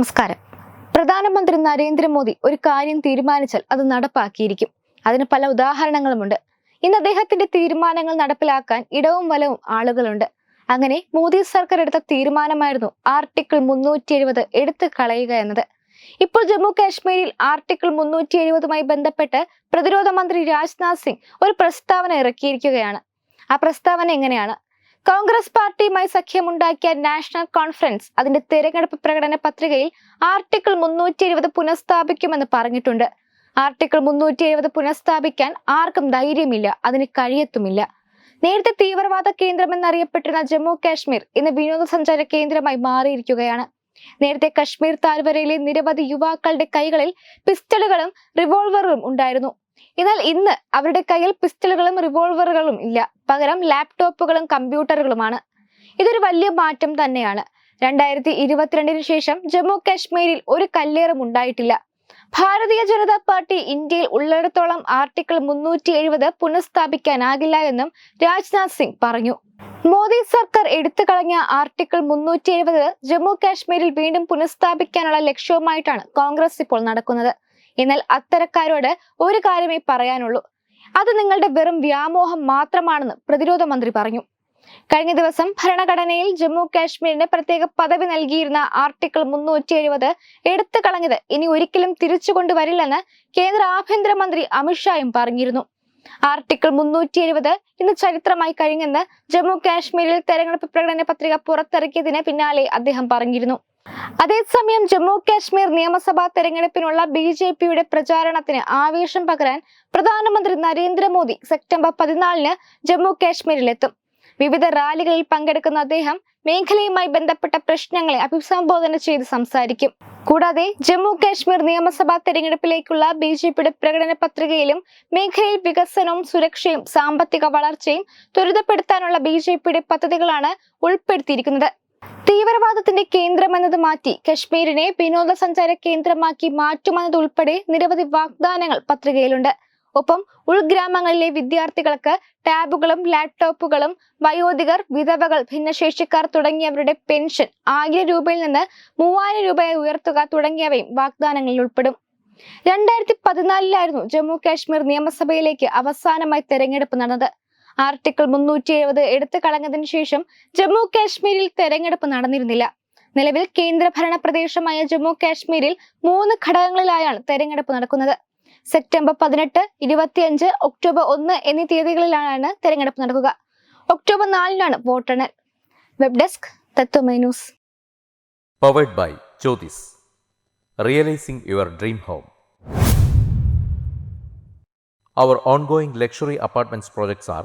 നമസ്കാരം പ്രധാനമന്ത്രി നരേന്ദ്രമോദി ഒരു കാര്യം തീരുമാനിച്ചാൽ അത് നടപ്പാക്കിയിരിക്കും അതിന് പല ഉദാഹരണങ്ങളുമുണ്ട് ഇന്ന് അദ്ദേഹത്തിന്റെ തീരുമാനങ്ങൾ നടപ്പിലാക്കാൻ ഇടവും വലവും ആളുകളുണ്ട് അങ്ങനെ മോദി സർക്കാർ എടുത്ത തീരുമാനമായിരുന്നു ആർട്ടിക്കിൾ മുന്നൂറ്റി എഴുപത് എടുത്തു കളയുക എന്നത് ഇപ്പോൾ ജമ്മു കാശ്മീരിൽ ആർട്ടിക്കിൾ മുന്നൂറ്റി എഴുപതുമായി ബന്ധപ്പെട്ട് പ്രതിരോധ മന്ത്രി രാജ്നാഥ് സിംഗ് ഒരു പ്രസ്താവന ഇറക്കിയിരിക്കുകയാണ് ആ പ്രസ്താവന എങ്ങനെയാണ് കോൺഗ്രസ് പാർട്ടിയുമായി സഖ്യമുണ്ടാക്കിയ നാഷണൽ കോൺഫറൻസ് അതിന്റെ തെരഞ്ഞെടുപ്പ് പ്രകടന പത്രികയിൽ ആർട്ടിക്കിൾ മുന്നൂറ്റി എഴുപത് പുനഃസ്ഥാപിക്കുമെന്ന് പറഞ്ഞിട്ടുണ്ട് ആർട്ടിക്കിൾ മുന്നൂറ്റി എഴുപത് പുനഃസ്ഥാപിക്കാൻ ആർക്കും ധൈര്യമില്ല അതിന് കഴിയത്തുമില്ല നേരത്തെ തീവ്രവാദ കേന്ദ്രമെന്നറിയപ്പെട്ടിരുന്ന ജമ്മു കാശ്മീർ ഇന്ന് വിനോദസഞ്ചാര കേന്ദ്രമായി മാറിയിരിക്കുകയാണ് നേരത്തെ കശ്മീർ താഴ്വരയിലെ നിരവധി യുവാക്കളുടെ കൈകളിൽ പിസ്റ്റളുകളും റിവോൾവറുകളും ഉണ്ടായിരുന്നു എന്നാൽ ഇന്ന് അവരുടെ കയ്യിൽ പിസ്റ്റളുകളും റിവോൾവറുകളും ഇല്ല പകരം ലാപ്ടോപ്പുകളും കമ്പ്യൂട്ടറുകളുമാണ് ഇതൊരു വലിയ മാറ്റം തന്നെയാണ് രണ്ടായിരത്തി ഇരുപത്തിരണ്ടിന് ശേഷം ജമ്മു കാശ്മീരിൽ ഒരു കല്ലേറും ഉണ്ടായിട്ടില്ല ഭാരതീയ ജനതാ പാർട്ടി ഇന്ത്യയിൽ ഉള്ളിടത്തോളം ആർട്ടിക്കിൾ മുന്നൂറ്റി എഴുപത് പുനഃസ്ഥാപിക്കാനാകില്ല എന്നും രാജ്നാഥ് സിംഗ് പറഞ്ഞു മോദി സർക്കാർ എടുത്തു കളഞ്ഞ ആർട്ടിക്കിൾ മുന്നൂറ്റി എഴുപത് ജമ്മു കാശ്മീരിൽ വീണ്ടും പുനഃസ്ഥാപിക്കാനുള്ള ലക്ഷ്യവുമായിട്ടാണ് കോൺഗ്രസ് ഇപ്പോൾ നടക്കുന്നത് എന്നാൽ അത്തരക്കാരോട് ഒരു കാര്യമേ പറയാനുള്ളൂ അത് നിങ്ങളുടെ വെറും വ്യാമോഹം മാത്രമാണെന്ന് പ്രതിരോധ മന്ത്രി പറഞ്ഞു കഴിഞ്ഞ ദിവസം ഭരണഘടനയിൽ ജമ്മു കാശ്മീരിന് പ്രത്യേക പദവി നൽകിയിരുന്ന ആർട്ടിക്കിൾ മുന്നൂറ്റി എഴുപത് എടുത്തു കളഞ്ഞത് ഇനി ഒരിക്കലും തിരിച്ചു കൊണ്ടുവരില്ലെന്ന് കേന്ദ്ര ആഭ്യന്തരമന്ത്രി അമിത്ഷായും പറഞ്ഞിരുന്നു ആർട്ടിക്കിൾ മുന്നൂറ്റി എഴുപത് ഇന്ന് ചരിത്രമായി കഴിഞ്ഞെന്ന് ജമ്മു കാശ്മീരിൽ തെരഞ്ഞെടുപ്പ് പ്രകടന പത്രിക പുറത്തിറക്കിയതിന് പിന്നാലെ അദ്ദേഹം പറഞ്ഞിരുന്നു അതേസമയം ജമ്മു കാശ്മീർ നിയമസഭാ തെരഞ്ഞെടുപ്പിനുള്ള ബി ജെ പിയുടെ പ്രചാരണത്തിന് ആവേശം പകരാൻ പ്രധാനമന്ത്രി നരേന്ദ്രമോദി സെപ്റ്റംബർ പതിനാലിന് ജമ്മു കാശ്മീരിലെത്തും വിവിധ റാലികളിൽ പങ്കെടുക്കുന്ന അദ്ദേഹം മേഖലയുമായി ബന്ധപ്പെട്ട പ്രശ്നങ്ങളെ അഭിസംബോധന ചെയ്ത് സംസാരിക്കും കൂടാതെ ജമ്മു കാശ്മീർ നിയമസഭാ തെരഞ്ഞെടുപ്പിലേക്കുള്ള ബി ജെ പിയുടെ പ്രകടന പത്രികയിലും മേഖലയിൽ വികസനവും സുരക്ഷയും സാമ്പത്തിക വളർച്ചയും ത്വരിതപ്പെടുത്താനുള്ള ബി ജെ പിയുടെ പദ്ധതികളാണ് ഉൾപ്പെടുത്തിയിരിക്കുന്നത് തീവ്രവാദത്തിന്റെ കേന്ദ്രമെന്നത് മാറ്റി കശ്മീരിനെ വിനോദസഞ്ചാര കേന്ദ്രമാക്കി മാറ്റുമെന്നതുൾപ്പെടെ നിരവധി വാഗ്ദാനങ്ങൾ പത്രികയിലുണ്ട് ഒപ്പം ഉൾഗ്രാമങ്ങളിലെ വിദ്യാർത്ഥികൾക്ക് ടാബുകളും ലാപ്ടോപ്പുകളും വയോധികർ വിധവകൾ ഭിന്നശേഷിക്കാർ തുടങ്ങിയവരുടെ പെൻഷൻ ആയിരം രൂപയിൽ നിന്ന് മൂവായിരം രൂപയായി ഉയർത്തുക തുടങ്ങിയവയും വാഗ്ദാനങ്ങളിൽ ഉൾപ്പെടും രണ്ടായിരത്തി പതിനാലിലായിരുന്നു ജമ്മു കാശ്മീർ നിയമസഭയിലേക്ക് അവസാനമായി തെരഞ്ഞെടുപ്പ് നടന്നത് ആർട്ടിക്കിൾ മുന്നൂറ്റി എഴുപത് എടുത്തു കളഞ്ഞതിനു ശേഷം ജമ്മു കാശ്മീരിൽ തെരഞ്ഞെടുപ്പ് നടന്നിരുന്നില്ല നിലവിൽ കേന്ദ്രഭരണ പ്രദേശമായ ജമ്മു കാശ്മീരിൽ മൂന്ന് ഘടകങ്ങളിലായാണ് തെരഞ്ഞെടുപ്പ് നടക്കുന്നത് സെപ്റ്റംബർ പതിനെട്ട് ഇരുപത്തിയഞ്ച് ഒക്ടോബർ ഒന്ന് എന്നീ തീയതികളിലാണ് തെരഞ്ഞെടുപ്പ് നടക്കുക ഒക്ടോബർ നാലിനാണ് വോട്ടെണ്ണൽ web desk Tatwamayi News powered by Jyothis realising your dream home Our ongoing luxury apartments projects are